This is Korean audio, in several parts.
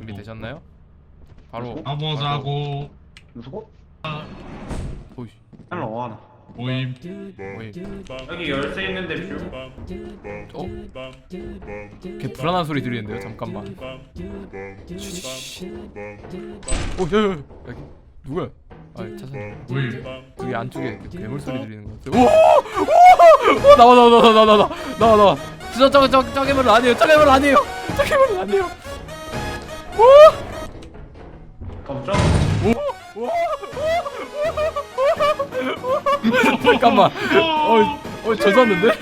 준비 되셨나요? 바로 가보자고. 누구? 보이 헬로 와나? 모임. 여기 열쇠 있는데 뷰? 어? 걔 불안한 소리 들리는데요? 잠깐만. 쉬쉬쉬 오 야야 여기. 누구야? 아 차선. 모임. 여기 안쪽에 그 괴물 소리 들리는 거 같아 오! 오! 오! 나와 나와 나와 나와 나와 나와 나와. 진짜 저, 저, 저 괴물은 아니에요. 저 괴물은 아니에요. 저 괴물은 아니에요 깜짝 잠깐만 어, 어 젖었는데?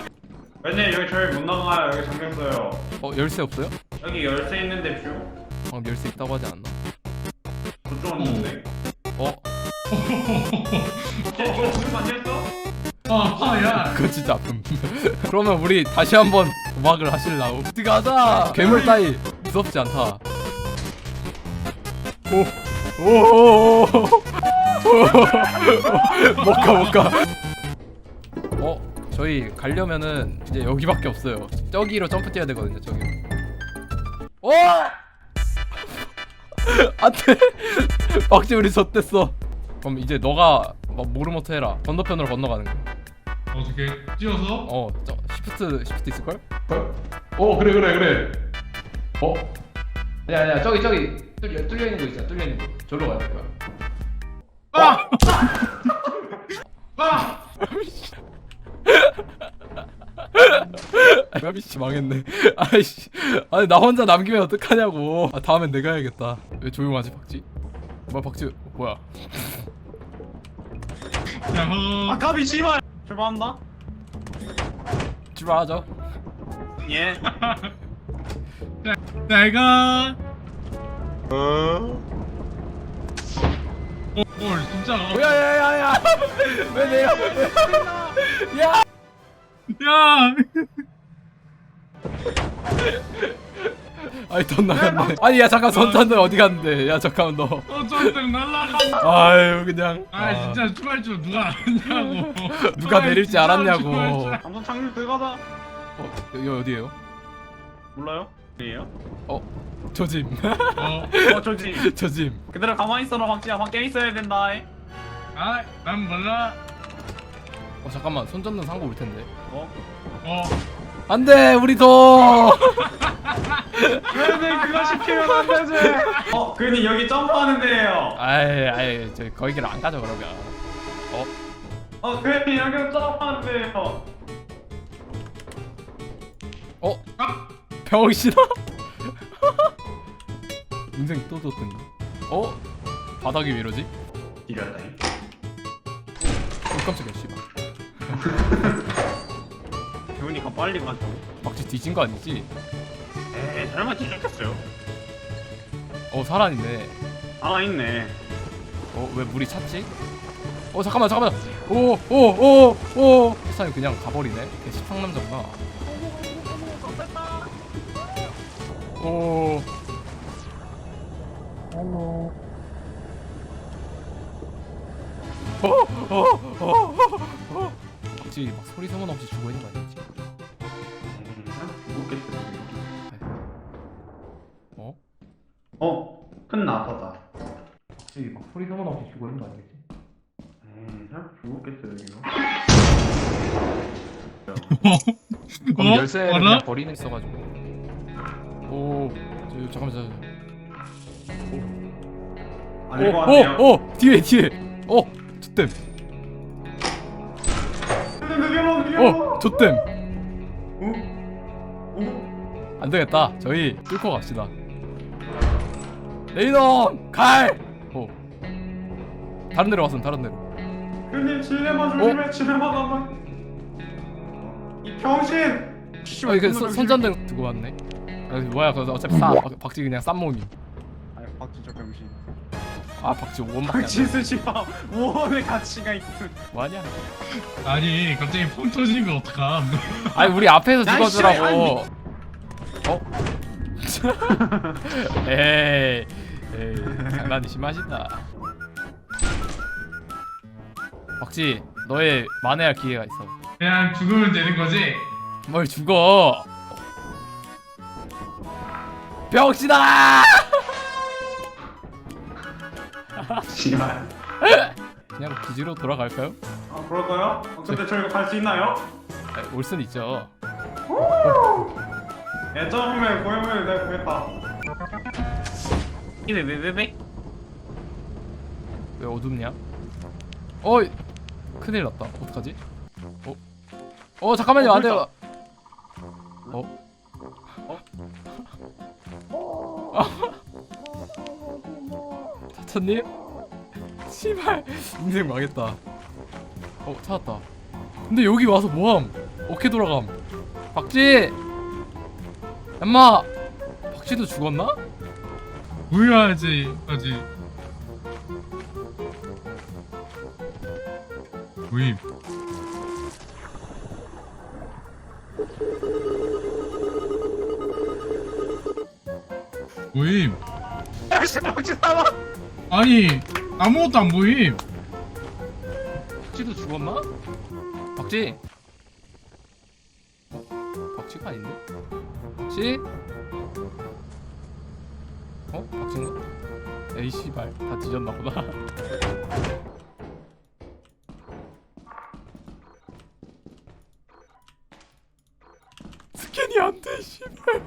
웬일 여기 저희 못 나가요 여기 잠겼어요 어 열쇠 없어요? 여기 열쇠 있는데 뷰? 방금 열쇠 있다고 하지 않나? 그쪽 있는데 어? 쟤 이거 무슨 많이 했어? 아야 그거 진짜 아픔 그러면 우리 다시 한번 도박을 하실라고 가자 괴물 따위 무섭지 않다 오오오오. 못 가 못 가. 어 저희 가려면은 이제 여기밖에 없어요. 저기로 점프 뛰어야 되거든요 저기. 어! 안돼. 박지 우리 졌댔어. 그럼 이제 너가 막 모르모트 해라. 건너편으로 건너가는 거. 어떻게 뛰어서? 어, 저 시프트 시프트 있을 걸? 어, 그래 그래 그래. 어? 야, 야, 저기 저기 뚫려 뚫려 있는 거 있잖아. 뚫려 있는 거. 저로 가야 될 거야. 아! 아! 아, 미치 망했네. 아이씨. 아니 나 혼자 남기면 어떡하냐고. 아, 다음엔 내가 해야겠다. 왜 조용하지, 박지? 뭐야, 박지? 뭐야? 야호 아까비 씨발 출발한다? 출발하죠. 예 내가 어? 어, 뭘 진짜 뭐야, 야, 야, 야. 왜 내려? 야. 야 아니 돈 나갔네. 아니 야 잠깐 선탄들 어디 갔는데? 야 잠깐만 너. 어쩐든 날라가 아유 그냥. 아 진짜 출발 줄 누가 알았냐고 누가 내릴지 알았냐고. 감성 창률 들어가자 어, 여기 어디예요? 몰라요? 어디에요? 어, 저짐. 어, 어 저기 저짐. 그대로 가만히 있어라 박지야 밖에 있어야 된다 아, 난 몰라. 어 잠깐만 손전등 산거 올 텐데. 어? 어, 안돼 우리 도. 그니 그거 시키면 안 되지 어 그니 여기 점프하는 데예요 아이 아이 저 거기를 안 가죠 그러면. 어, 어 그니 여기 점프하는 데예요 어, 아, 병신아. 인생 또 줬던가. 어, 바닥이 왜 이러지? 이랬다 어 깜짝이야 씨발. 배우니까 빨리 가죠 박쥐 뒤진 거 아니지? 에이 설마 뒤졌겠어요? 어 살아있네. 아 있네 어 왜 물이 찼지? 어 잠깐만 잠깐만. 오오오오 세상에 그냥 가버리네. 걔 시팡남자구나. 오. 어, 어, 어, 어, 어. 혹시 막 소리 소문 없이 죽어 있는 거 아니지? 죽었겠어 어? 어? 큰 나사다 혹시 막 소리 소문 없이 죽어 있는 거 아니겠지? 에이 살 죽었겠어 여기서 그럼 어? 열쇠를? 그냥 버리는 게 있어가지고. 오, 저, 잠깐만 잠깐만. 아닐 것 오, 같네요 오, 오, 뒤에 뒤에. 어, 좆댐. 어, 좆댐. 어? 어? 안 되겠다. 저희 뚫고 갑시다. 레이놈 갈. 오. 다른 데로 왔음 다른 데로. 형님 칠레마 조심해 칠레마 가만 이 병신 어, 이거 손- 손전등 두고 왔네. 아, 뭐야, 그거 어차피 싸. 박- 박지 그냥 싼 몸임. 아니 박진짜 병신 아, 박지 5원밖에 안 돼. 박진수 씨발 우원의 가치가 있음 뭐하냐? 아니 갑자기 폰 터지는 거 어떡함? 아니 우리 앞에서 야, 죽어주라고. 어? 에이, 에이, 장난이 심하시다. 박지, 너의 만회할 기회가 있어. 그냥 죽으면 되는 거지? 뭘 죽어? 병신아! 시간. 그냥 기지로 돌아갈까요? 아 그럴까요? 어, 근데 저희가 갈 수 있나요? 아, 올순 있죠. 예, 처음에 고용을 내가 보겠다. 이래 왜왜 왜? 왜 어둡냐? 어 큰일 났다. 어떡하지? 어? 어 잠깐만요 어, 안 돼요. 어? 어? 차차님? 씨발 인생 망했다. 어 찾았다. 근데 여기 와서 뭐함? 어떻게 돌아감? 박지! 엄마! 박지도 죽었나? 뭐야지 아직. 모임. 모임. 아니 아무것도 안 보임. 박쥐도 죽었나? 박쥐? 어? 박쥐가 아닌데? 박쥐? 어? 박쥐인가? 에이 씨발 다 뒤졌나 보다 스캔이 안돼 씨발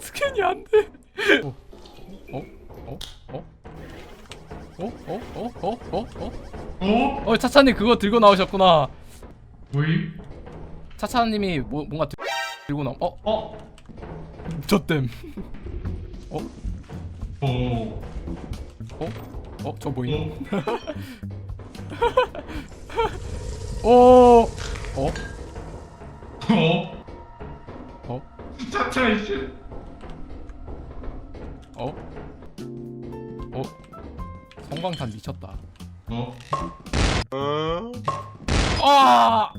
스캔이 안 돼 어? 어? 어? 어? 어? 어? 어? 어? 어? 어? 어? 어 차차님 그거 들고 나오셨구나. 모임? 차차님이 뭐, 뭔가 들- 들고 나. 어? 어? 저땜. 어. 어? 어? 저 보임. 어. 오. 어? 어? 어? 차차 이씨. 어? 어? 성광탄 미쳤다. 어? 아!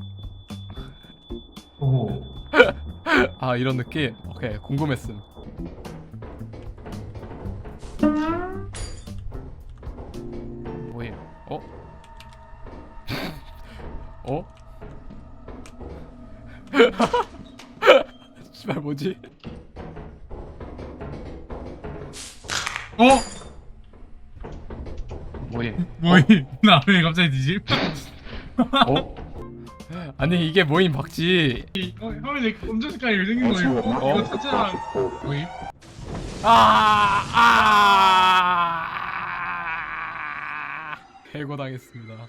오. 아 이런 느낌. 오케이 궁금했음. 뭐임? 어? 어? 씨발 뭐지? 어? 뭐임? 모임? 나왜 갑자기 뒤집? 어? 아니 이게 뭐임 박지? 어, 형이 내 검정 색깔이 왜 생긴 거예요? 어? 이거 차차랑 모임? 아! 아! 해고당했습니다.